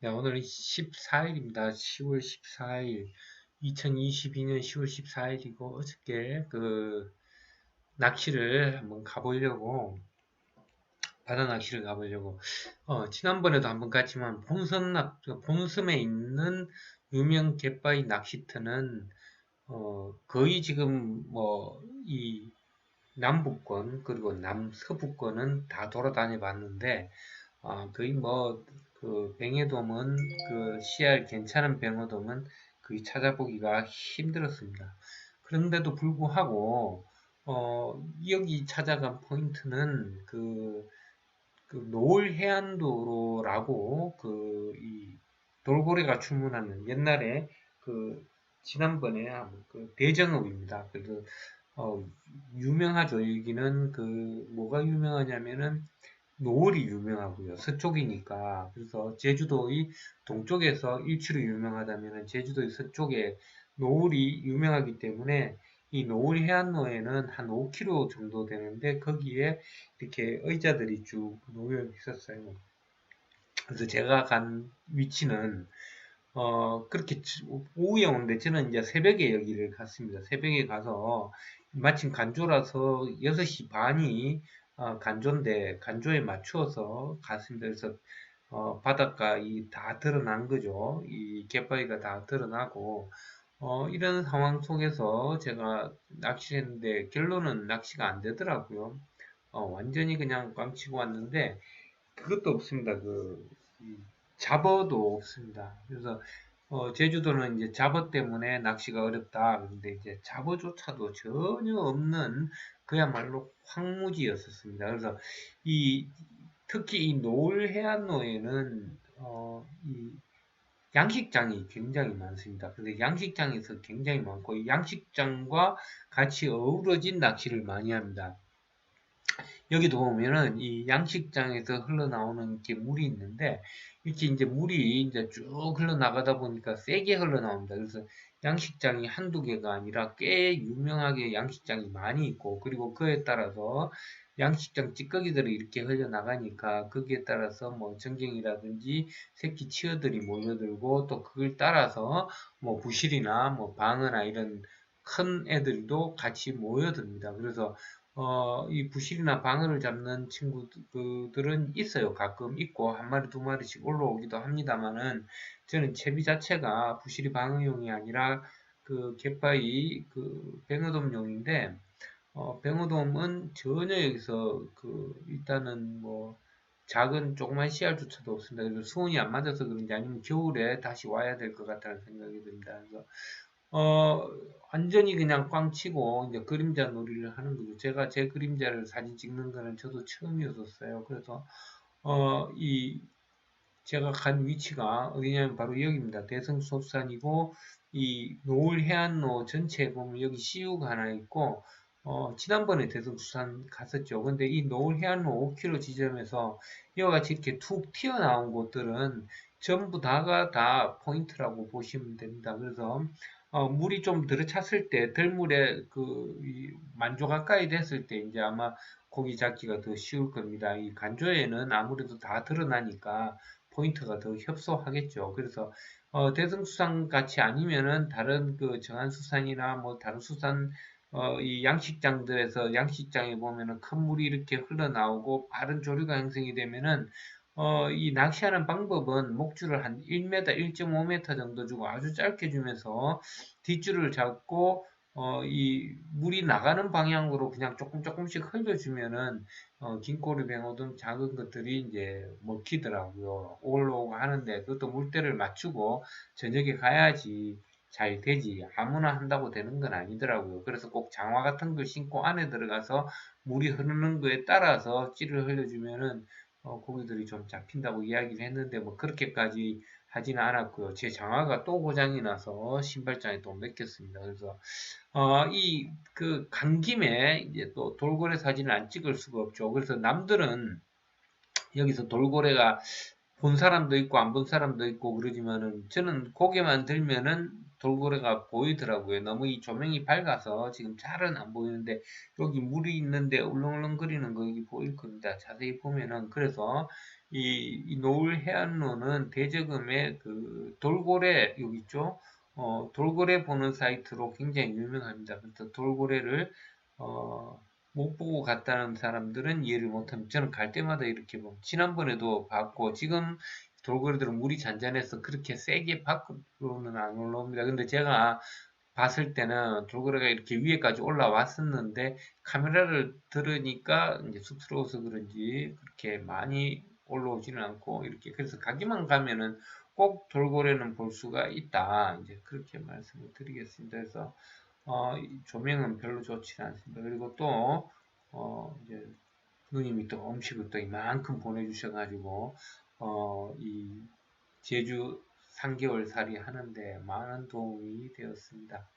네, 오늘은 14일입니다. 10월 14일, 2022년 10월 14일이고, 어저께 그 낚시를 한번 가보려고, 바다 낚시를 가보려고, 어, 지난번에도 한번 갔지만, 본섬 낚, 본섬에 있는 유명 갯바위 낚시터는, 어, 거의 지금 뭐, 이 남북권, 그리고 남서북권은 다 돌아다녀 봤는데, 어, 거의 뭐, 그 뱅에돔은 그 CR 괜찮은 뱅어돔은 거의 찾아보기가 힘들었습니다. 그런데도 불구하고 어, 여기 찾아간 포인트는 그, 그 노을 해안도로라고 그 이 돌고래가 출문하는 옛날에 그 지난번에 그 대정읍입니다. 그래서 어, 유명하죠. 여기는 그 뭐가 유명하냐면은 노을이 유명하고요. 서쪽이니까. 그래서 제주도의 동쪽에서 일출이 유명하다면 제주도의 서쪽에 노을이 유명하기 때문에 이 노을 해안로에는 한 5km 정도 되는데 거기에 이렇게 의자들이 쭉 놓여 있었어요. 그래서 제가 간 위치는 어 그렇게 오후에 오는데 저는 이제 새벽에 여기를 갔습니다. 새벽에 가서 마침 간조라서 6시 반이 어, 간조인데 간조에 맞추어서. 그래서 어, 바닷가 이 다 드러난 거죠. 이 갯바위가 다 드러나고 어, 이런 상황 속에서 제가 낚시를 했는데 결론은 낚시가 안 되더라고요. 어, 완전히 그냥 꽝치고 왔는데 그것도 없습니다. 그 잡어도 없습니다. 그래서 어, 제주도는 이제 잡어 때문에 낚시가 어렵다. 그런데 이제 잡어조차도 전혀 없는 그야말로 황무지였었습니다. 그래서 이 특히 이 노을 해안로에는 어, 이 양식장이 굉장히 많습니다. 근데 양식장에서 굉장히 많고 이 양식장과 같이 어우러진 낚시를 많이 합니다. 여기도 보면은 이 양식장에서 흘러나오는 게 물이 있는데 이렇게 이제 물이 이제 쭉 흘러나가다 보니까 세게 흘러나옵니다. 그래서 양식장이 한두 개가 아니라 꽤 유명하게 양식장이 많이 있고 그리고 그에 따라서 양식장 찌꺼기들이 이렇게 흘러나가니까 거기에 따라서 뭐 전갱이라든지 새끼 치어들이 몰려들고 또 그걸 따라서 뭐 부실이나 뭐 방어나 이런 큰 애들도 같이 모여듭니다. 그래서 어, 이 부실이나 방어를 잡는 친구들은 있어요. 가끔 있고 한 마리 두 마리씩 올라오기도 합니다만은 저는 채비 자체가 부실이 방어용이 아니라 그 갯바위 그 뱅어돔용인데 어, 뱅어돔은 전혀 여기서 그 일단은 뭐 작은 조그만 씨알조차도 없습니다. 그래서 수온이 안 맞아서 그런지 아니면 겨울에 다시 와야 될 것 같다는 생각이 듭니다. 그래서 어, 완전히 그냥 꽝 치고 이제 그림자 놀이를 하는 거죠. 제가 제 그림자를 사진 찍는 거는 저도 처음이었었어요. 그래서 어, 이 제가 간 위치가 어디냐면 바로 여기입니다. 대성수산이고 이 노을 해안로 전체에 보면 여기 CU가 하나 있고 어, 지난번에 대성수산 갔었죠. 근데 이 노을 해안로 5km 지점에서 이와 같이 이렇게 툭 튀어나온 곳들은 전부 다가 다 포인트라고 보시면 됩니다. 그래서 어, 물이 좀 들어찼을 때, 들물에 그, 만조 가까이 됐을 때, 이제 아마 고기 잡기가 더 쉬울 겁니다. 이 간조에는 아무래도 다 드러나니까 포인트가 더 협소하겠죠. 그래서, 어, 대성수산 같이 아니면은 다른 그 정안수산이나 뭐 다른 수산, 어, 이 양식장들에서 양식장에 보면은 큰 물이 이렇게 흘러나오고 빠른 조류가 형성이 되면은 어, 이 낚시하는 방법은 목줄을 한 1m, 1.5m 정도 주고 아주 짧게 주면서 뒷줄을 잡고 어, 이 물이 나가는 방향으로 그냥 조금 조금씩 흘려주면은 어, 긴꼬리 뱅어 등 작은 것들이 이제 먹히더라고요. 올라오고 하는데 그것도 물때를 맞추고 저녁에 가야지 잘 되지 아무나 한다고 되는 건 아니더라고요. 그래서 꼭 장화 같은 걸 신고 안에 들어가서 물이 흐르는 거에 따라서 찌를 흘려주면은 어, 고기들이 좀 잡힌다고 이야기를 했는데 뭐 그렇게까지 하지는 않았고요. 제 장화가 또 고장이 나서 신발장에 또 맡겼습니다. 그래서 어, 이그 간 김에 이제 또 돌고래 사진을 안 찍을 수가 없죠. 그래서 남들은 여기서 돌고래가 본 사람도 있고 안 본 사람도 있고 그러지만은 저는 고개만 들면은 돌고래가 보이더라고요. 너무 이 조명이 밝아서 지금 잘은 안 보이는데 여기 물이 있는데 울렁울렁거리는 거 여기 보일 겁니다. 자세히 보면은 그래서 이, 이 노을 해안로는 대저금의 그 돌고래 여기 있죠. 어, 돌고래 보는 사이트로 굉장히 유명합니다. 그래서 돌고래를 어, 못 보고 갔다는 사람들은 이해를 못합니다. 저는 갈 때마다 이렇게 뭐 지난번에도 봤고 지금 돌고래들은 물이 잔잔해서 그렇게 세게 밖으로는 안 올라옵니다. 근데 제가 봤을 때는 돌고래가 이렇게 위에까지 올라왔었는데 카메라를 들으니까 이제 쑥스러워서 그런지 그렇게 많이 올라오지는 않고 이렇게 그래서 가기만 가면은 꼭 돌고래는 볼 수가 있다. 이제 그렇게 말씀을 드리겠습니다. 그래서 어, 조명은 별로 좋지 않습니다. 그리고 또 어, 이제 누님이 또 음식을 또 이만큼 보내주셔가지고 어, 이 제주 3개월 살이 하는데 많은 도움이 되었습니다.